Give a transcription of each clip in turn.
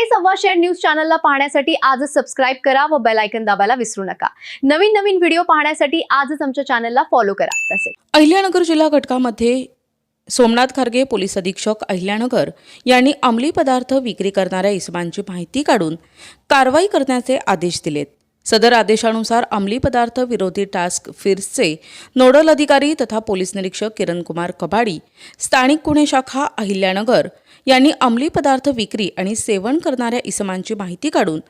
हे सव्वा share news चॅनलला पाहण्यासाठी आजच सबस्क्राईब करा व बेलायकन दाबायला विसरू नका. नवीन नवीन व्हिडिओ पाहण्यासाठी आजच आमच्या चॅनलला फॉलो करा. तसेच अहिल्यानगर जिल्हा घटकामध्ये सोमनाथ खारगे पोलीस अधीक्षक अहिल्यानगर यांनी अंमली पदार्थ विक्री करणाऱ्या इसमांची माहिती काढून कारवाई करण्याचे आदेश दिलेत. सदर आदेशानुसार अंमली पदार्थ विरोधी टास्क फिर्सचे नोडल अधिकारी तथा पोलीस निरीक्षक किरणकुमार कबाडी स्थानिक गुन्हे शाखा अहिल्यानगर यांनी अंमली पदार्थ विक्री आणि सेवन करणाऱ्या इसमांची माहिती काढून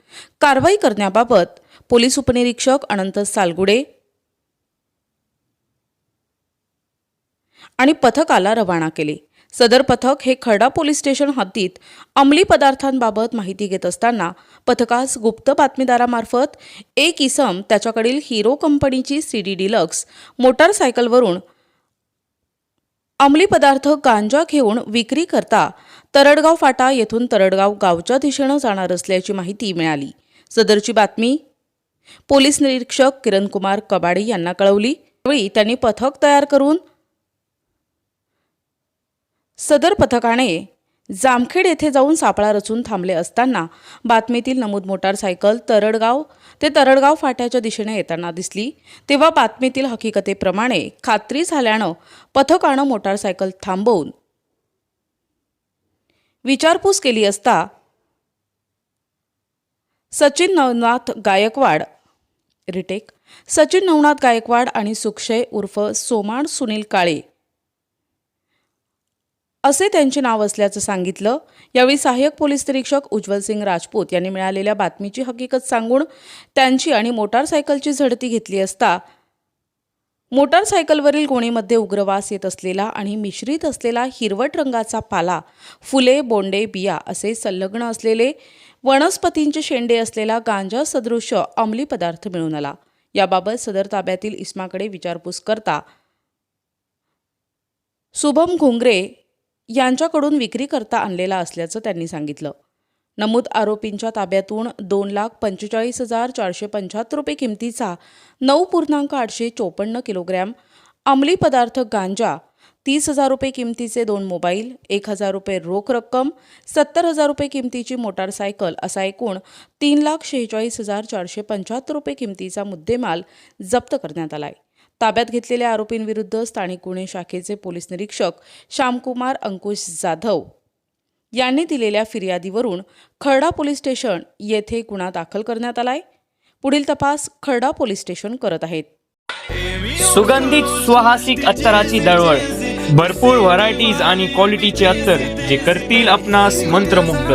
कारवाई करण्याबाबत पोलीस उपनिरीक्षक अनंत सालगुडे आणि पथकाला रवाना केले. सदर पथक हे खर्डा पोलीस स्टेशन हद्दीत अंमली पदार्थांबाबत माहिती घेत असताना पथकास गुप्त बातमीदारामार्फत एक इसम त्याच्याकडील हिरो कंपनीची सी डी डिलक्स मोटारसायकलवरून अंमली पदार्थ गांजा घेऊन विक्री करता तरडगाव फाटा येथून तरडगाव गावच्या दिशेनं जाणार असल्याची माहिती मिळाली. सदरची बातमी पोलीस निरीक्षक किरणकुमार कबाडे कबाडी यांना कळवली. त्यावेळी त्यांनी पथक तयार करून सदर पथकाने जामखेड येथे जाऊन सापळा रचून थांबले असताना बातमीतील नमूद मोटारसायकल तरडगाव ते तरडगाव फाट्याच्या दिशेने येताना दिसली. तेव्हा बातमीतील हकीकतेप्रमाणे खात्री झाल्यानं पथकानं मोटारसायकल थांबवून विचारपूस केली असता सचिन नवनाथ गायकवाड रिटेक सचिन नवनाथ गायकवाड आणि सुक्षय उर्फ सोमाण सुनील काळे असे त्यांचे नाव असल्याचं सांगितलं. यावेळी सहाय्यक पोलीस निरीक्षक उज्ज्वलसिंग राजपूत यांनी मिळालेल्या बातमीची हकीकत सांगून त्यांची आणि मोटारसायकलची झडती घेतली असता मोटारसायकलवरील गोणीमध्ये उग्रवास येत असलेला आणि मिश्रित असलेला हिरवट रंगाचा पाला फुले बोंडे बिया असे संलग्न असलेले वनस्पतींचे शेंडे असलेला गांजा सदृश अंमली पदार्थ मिळून आला. याबाबत सदर ताब्यातील इस्माकडे विचारपूस करता शुभम घुंगरे यांच्याकडून विक्री करता आणलेला असल्याचं त्यांनी सांगितलं. नमूद आरोपींच्या ताब्यातून दोन लाख पंचेचाळीस हजार चारशे पंच्याहत्तर रुपये किमतीचा नऊ पूर्णांक आठशे चोपन्न किलोग्रॅम अंमली पदार्थ गांजा तीस हजार रुपये किमतीचे दोन मोबाईल एक हजार रुपये रोख रक्कम सत्तर हजार रुपये किमतीची मोटारसायकल असा एकूण तीन लाख शेहेचाळीस हजार चारशे पंच्याहत्तर रुपये किमतीचा मुद्देमाल जप्त करण्यात आलाय. ताब्यात घेतलेल्या आरोपींविरुद्ध स्थानिक गुन्हे शाखेचे पोलीस निरीक्षक श्यामकुमार अंकुश जाधव यांनी दिलेल्या फिर्यादीवरून खर्डा पोलीस स्टेशन येथे गुन्हा दाखल करण्यात आलाय. पुढील तपास खर्डा पोलीस स्टेशन करत आहेत. सुगंधित सुहासिक अत्तराची दळवळ भरपूर व्हरायटीज आणि क्वालिटीचे अत्तर जे करतील आपणास मंत्रमुग्ध.